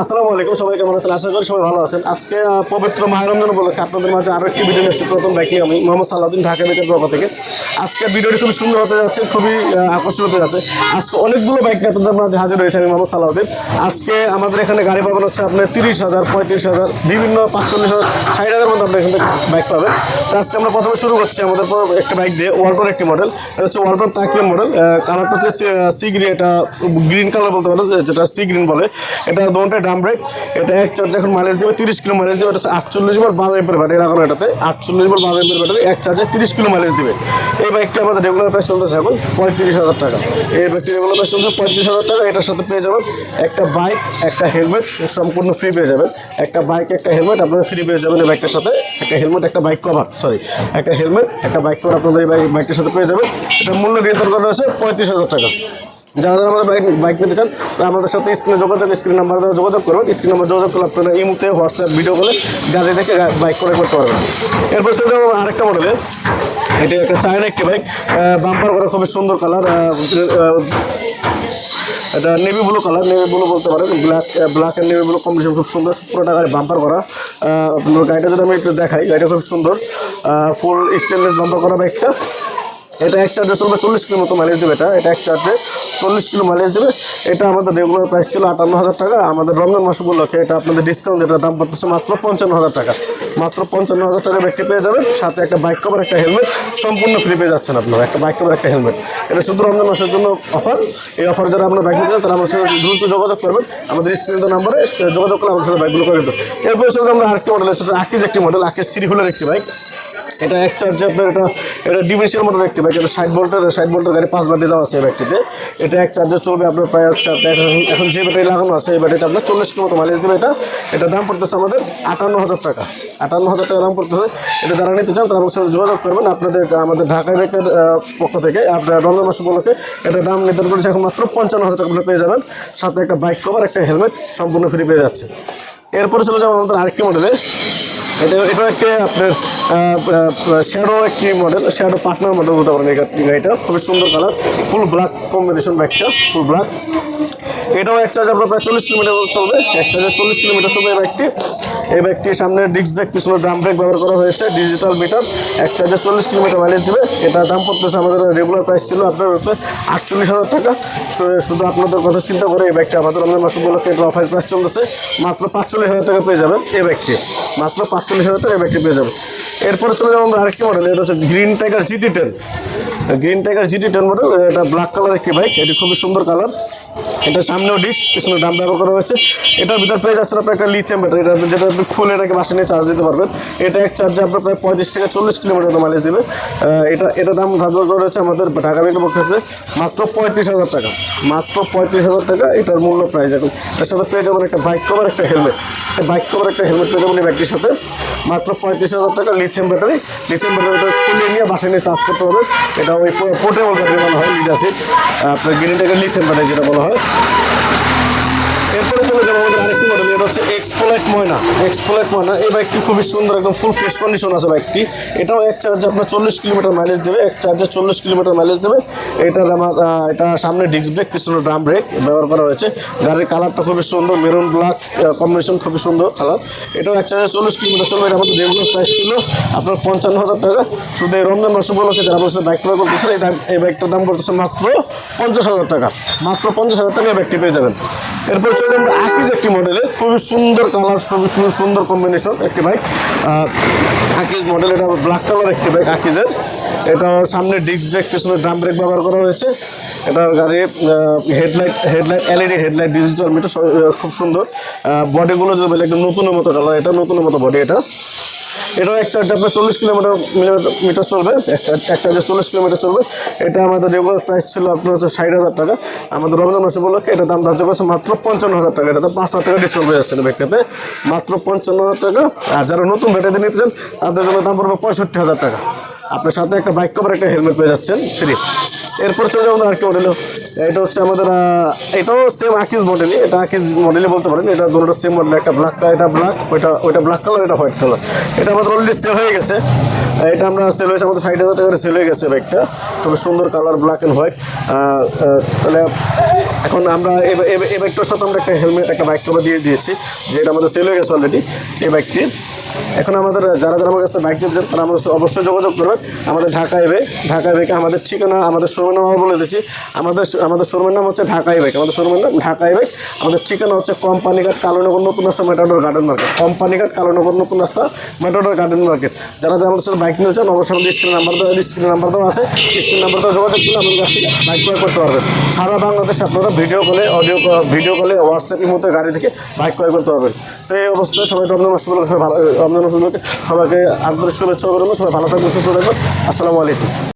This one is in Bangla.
আসসালামু আলাইকুম, সবাই কেমন আছেন? আশা করি সবাই ভালো আছেন। আজকে পবিত্র মাহের রমজান উপলক্ষে আপনাদের মাঝে আরও একটি ভিডিও এসেছি। প্রথম বাইকে আমি, মোহাম্মদ সালাউদ্দিন ঢাকা বেকের পক্ষ থেকে। আজকে ভিডিওটি খুবই সুন্দর হতে যাচ্ছে, খুবই আকর্ষণ হতে যাচ্ছে। আজকে অনেকগুলো বাইক আপনাদের মাঝে হাজির হয়েছে আমি, মোহাম্মদ সালাউদ্দিন। আজকে আমাদের এখানে গাড়ি পাবেন হচ্ছে আপনার তিরিশ হাজার, পঁয়ত্রিশ হাজার, বিভিন্ন পাঁচচল্লিশ হাজার, ষাট হাজার মধ্যে আপনার এখান বাইক পাবেন। তো আজকে আমরা প্রথমে শুরু করছি আমাদের একটা বাইক দিয়ে ওয়ালটন একটি মডেল এটা হচ্ছে ওয়ালটন তাকিয়ান মডেল কালারটা হচ্ছে সি গ্রিন এটা গ্রিন কালার বলতে পারেন, যেটা সি গ্রিন বলে। এটা দোনটা ড্রাম ব্রেক, এটা এক চার্জ এখন মাইলেজ দেবে, তিরিশ কিলো মাইলেজ দেবে, এটা আটচল্লিশ বার বারো এম্পের ব্যাটারি লাগানো এটাতে, আটচল্লিশ বার বারো এম্পের ব্যাটারি এক চার্জে তিরিশ কিলো মাইলেজ দেবে। এই বাইকটা আমাদের রেগুলার প্রাইস চলতেছে এখন পঁয়ত্রিশ হাজার টাকা। এই বাইকটি রেগুলার প্রাইস চলছে পঁয়ত্রিশ হাজার টাকা, এটার সাথে পেয়ে যাবেন একটা বাইক একটা হেলমেট সম্পূর্ণ ফ্রি পেয়ে যাবেন। একটা বাইক একটা হেলমেট আপনারা ফ্রি পেয়ে যাবেন এই বাইকটার সাথে। একটা হেলমেট একটা বাইক কভার সরি একটা হেলমেট একটা বাইক কভার আপনাদের এই বাইক- বাইকটার সাথে পেয়ে যাবেন। এটা মূল্য নির্ধারণ করা হয়েছে পঁয়ত্রিশ হাজার টাকা। যারা যারা আমাদের বাইক বাইক নিতে চান আমাদের সাথে স্ক্রিনে যোগাযোগ স্ক্রিন নাম্বার দ্বারা যোগাযোগ করবেন। স্ক্রিন নাম্বার যোগাযোগ করলে আপনারা এই মুহূর্তে হোয়াটসঅ্যাপ ভিডিও কলে গাড়ি দেখে বাইক করে করতে পারবেন। এরপর সাথে আরেকটা মডেলে এটা একটা চায়না একটি বাইক বাম্পার করা খুবই সুন্দর কালার এটা navy blue colour navy blue বলতে পারেন। Black black and navy blue combination খুব সুন্দর, পুরোটা গাড়ি বাম্পার করা। গাড়িটা যদি আমি একটু দেখাই, গাড়িটা খুব সুন্দর। ফুল স্টেনলেস বাম্পার করা বাইকটা এটা এক চার্জে চলবে চল্লিশ কিলো মতো মাইলেজ দেবে এটা। এটা এক চার্জে চল্লিশ কিলো মাইলেজ দেবে। এটা আমাদের রেগুলার প্রাইস ছিল আটান্ন হাজার টাকা। আমাদের রমজান মাস উপলক্ষে এটা আপনাদের ডিসকাউন্ট এটার দাম পড়তেছে মাত্র পঞ্চান্ন হাজার টাকা। মাত্র পঞ্চান্ন হাজার টাকা ব্যাগটি পেয়ে যাবেন। সাথে একটা বাইক কভার একটা হেলমেট সম্পূর্ণ ফ্রি পেয়ে যাচ্ছেন আপনারা। একটা বাইক কভার একটা হেলমেট এটা শুধু রমজান মাসের জন্য অফার এই অফার যারা আপনার বাইক নিতে তারা আমাদের সাথে দ্রুত যোগাযোগ করবেন। আমাদের স্ক্রিন নাম্বারে যোগাযোগ করলে আমাদের সাথে বাইকগুলো করে দেবেন। এরপরে আমরা আরেকটি মডেল আছে আকিজ একটি মডেল আকিজ থ্রি হুলের একটি বাইক এটা এক চার্জে আপনার এটা এটা ডিভিশন মোটর একটি বাইক এটা ষাট ভোল্টের ষাট ভোল্টের গাড়ি পাঁচ ব্যাটারি দেওয়া আছে এই ব্যাগটিতে। এটা এক চার্জে চলবে, আপনার প্রায় হচ্ছে আপনার এখন যে ব্যাটারি লাগানো আছে, এই ব্যাটারিতে আপনার চল্লিশ কিলো মতো মাইলেজ দেবে এটা। এটা দাম পড়তেছে আমাদের আটান্ন হাজার টাকা। আটান্ন হাজার টাকা দাম পড়তেছে। এটা যারা নিতে চান, তারা আমাদের সাথে যোগাযোগ করবেন। আপনাদের, আমাদের ঢাকা ব্যাগের পক্ষ থেকে, আপনার রমজান মাস উপলক্ষে এটা দাম নির্ধারণ করেছে এখন মাত্র পঞ্চান্ন হাজার টাকা পেয়ে যাবেন। সাথে একটা বাইক কভার একটা হেলমেট সম্পূর্ণ ফ্রি পেয়ে যাচ্ছে এরপরে চলে যাব আমাদের আরেকটি মডেলে এটা এটা একটা আপনার শ্যাডো একটি মডেল শ্যাডো পার্টনার মডেল বলতে পারেন এই গাড়িটা। খুবই সুন্দর কালার ফুল ব্ল্যাক কম্বিনেশন বাইকটা ফুল ব্ল্যাক এটাও এক চার্জ আপনার প্রায় চল্লিশ কিলোমিটার চলবে। এক চার্জে চল্লিশ কিলোমিটার চলবে এই বাইকটি এই বাইকটি সামনে ডিস্ক ব্রেক পিছনে ড্রাম ব্রেক ব্যবহার করা হয়েছে ডিজিটাল মিটার এক চার্জে চল্লিশ কিলোমিটার মাইলেজ দেবে। এটা দাম পড়তেছে আমাদের রেগুলার প্রাইস ছিল আপনার হচ্ছে আটচল্লিশ হাজার টাকা। শুধু আপনাদের কথা চিন্তা করে এই বাইকটা আমাদের রমজান মাস উপলক্ষে এটা অফার প্রাইস চলতেছে। মাত্র পাঁচচল্লিশ হাজার টাকা পেয়ে যাবেন এই বাইকটি মাত্র পাঁচচল্লিশ হাজার টাকা এই বাইকটি পেয়ে যাবেন। এরপরে চলে যাব আমরা আরেকটি মডেল এটা হচ্ছে green tiger GT ten green tiger GT ten model এটা ব্ল্যাক কালার একটি বাইক এটি খুবই সুন্দর কালার এটা সামনেও ডিস্ক পিছনে ডাম ব্যবহার করা হয়েছে। এটার ভিতর পেয়ে যাচ্ছেন আপনার একটা লিথিয়াম ব্যাটারি এটা যেটা আপনি খুলে এটাকে বাসে নিয়ে চার্জ দিতে পারবেন। এটা এক চার্জে আপনার প্রায় পঁয়ত্রিশ থেকে চল্লিশ কিলোমিটার মাইলেজ দেবে। এটা এটা দাম ধার্য করা হয়েছে আমাদের ঢাকা ব্যাংকের পক্ষ থেকে মাত্র পঁয়ত্রিশ হাজার টাকা। মাত্র পঁয়ত্রিশ হাজার টাকা, এটার মূল্য প্রাইস এখন এর সাথে পেয়ে যাবেন একটা বাইক কভার একটা হেলমেট বাইক কভার একটা হেলমেট পেয়ে যাবেন এই ব্যাগটির সাথে। মাত্র পঁয়ত্রিশ হাজার টাকা লিথিয়াম ব্যাটারি লিথিয়াম ব্যাটারিটা খুলে নিয়ে বাসায় নিয়ে চার্জ করতে হবে। এটা ওই পোর্টেবল ব্যাটারি বলা হয় লিড অ্যাসিড আপনার গ্রিন টাইগার লিথিয়াম ব্যাটারি যেটা বলা হয়। হয় এরপরে চলে যাব আমাদের আরেকটি মডেল এটা হচ্ছে এক্সপোলাইট ময়না। এক্সপোলাইট ময়না, এই বাইকটি খুবই সুন্দর, একদম ফুল ফ্রেশ কন্ডিশন আছে বাইকটি এটাও এক চার্জে আপনার চল্লিশ কিলোমিটার মাইলেজ দেবে, এক চার্জে চল্লিশ কিলোমিটার মাইলেজ দেবে। এটার আমার এটা সামনে ডিস্ক ব্রেক পিছনে ড্রাম ব্রেক ব্যবহার করা হয়েছে। গাড়ির কালারটা খুবই সুন্দর মেরুন ব্ল্যাক কম্বিনেশন খুবই সুন্দর কালার এটাও এক চার্জে চল্লিশ কিলোমিটার চলবে, এটা আমাদের রেগুলার প্রাইস ছিল, আপনার পঞ্চান্ন হাজার টাকা। শুধু এই রমজান মাস উপলক্ষে যারা বলছে বাইক ক্রয় করতেছে, এই দাম, এই বাইকটার দাম করতেছে মাত্র পঞ্চাশ হাজার টাকা। মাত্র পঞ্চাশ হাজার টাকা বাইকটি পেয়ে যাবেন। এরপর চলে আমরা আকিজ একটি মডেলে খুবই সুন্দর কালার খুবই খুবই সুন্দর কম্বিনেশন একটি বাইক আকিজ মডেল এটা ব্ল্যাক কালার একটি বাইক আকিজের। এটা সামনে ডিস্ক ব্রেক পিছনে ড্রাম ব্রেক ব্যবহার করা হয়েছে। এটার গাড়ি headlight headlight LED headlight digital meter খুব সুন্দর। বডিগুলো যদি একদম নতুনের মতো কালার এটা নতুনের মতো বডি এটা। এটাও এক চার্জে আপনার চল্লিশ কিলোমিটার মিটার চলবে। এক- চার্জে চল্লিশ কিলোমিটার চলবে। এটা আমাদের রেগুলার প্রাইস ছিল আপনার হচ্ছে ষাট হাজার টাকা। আমাদের মাস উপলক্ষে এটা দাম ধার্য করেছে মাত্র পঞ্চান্ন হাজার টাকা। এটাতে পাঁচ হাজার টাকা ডিসকাউন্ট হয়ে যাচ্ছে ব্যাগটাতে মাত্র পঞ্চান্ন হাজার টাকা। আর যারা নতুন ব্যাটারি নিতে চান, তাদের জন্য দাম পড়বে পঁয়ষট্টি হাজার টাকা। আপনার সাথে একটা বাইক কভার একটা হেলমেট পেয়ে যাচ্ছেন ফ্রি এরপর চলে যাব আরেকটা মডেল এটা হচ্ছে আমাদের এটাও সেম আকিজ মডেলই এটা আকিজ মডেলই বলতে পারেন। এটা দুটো সেম মডেল একটা ব্ল্যাক এটা ব্ল্যাক ওইটা ওইটা ব্ল্যাক কালার এটা হোয়াইট কালার এটা আমাদের অলরেডি সেল হয়ে গেছে। এটা আমরা সেল হয়েছে আমাদের ষাট হাজার টাকার সেল হয়ে গেছে বাইকটা খুবই সুন্দর কালার ব্ল্যাক অ্যান্ড হোয়াইট তাহলে এখন আমরা এই বাইকটার সাথে আমরা একটা হেলমেট একটা বাইক কভার দিয়ে দিয়েছি, যেটা আমাদের সেল হয়ে গেছে অলরেডি এই বাইকটি এখন আমাদের, যারা যারা আমার কাছে বাইক চান, তারা আমাদের অবশ্যই যোগাযোগ করবেন। আমাদের ঢাকা এবে ঢাকা এবেকে আমাদের ঠিকানা, আমাদের শোরুমের নাম বলে দিচ্ছি। আমাদের আমাদের শোরুমের নাম হচ্ছে ঢাকা এবেক আমাদের শোরুমের নাম ঢাকা এবেক আমাদের ঠিকানা হচ্ছে Companyghat Kalonagar Natun Rasta matador garden market Companyghat Kalonagar Natun Rasta matador garden market যারা যারা আমাদের সাথে বাইক নিতে চান, অবশ্যই আমাদের স্ক্রিন নাম্বার দেওয়া স্ক্রিন নাম্বার দেওয়া আছে। স্ক্রিন নাম্বার দেওয়া যোগাযোগ করলে আমাদের কাছ থেকে বাইক ক্রয় করতে পারবেন। সারা বাংলাদেশে আপনারা ভিডিও কলে অডিও ভিডিও কলে হোয়াটসঅ্যাপের মধ্যে গাড়ি থেকে বাইক ক্রয় করতে পারবেন। তো এই অবস্থায় সবাই রমজান মাস ভালো রমজান সবাইকে আন্তরিক শুভেচ্ছা অভিনন্দন। সবাই ভালো থাকবেন সুস্থ থাকবেন। আসসালামু আলাইকুম।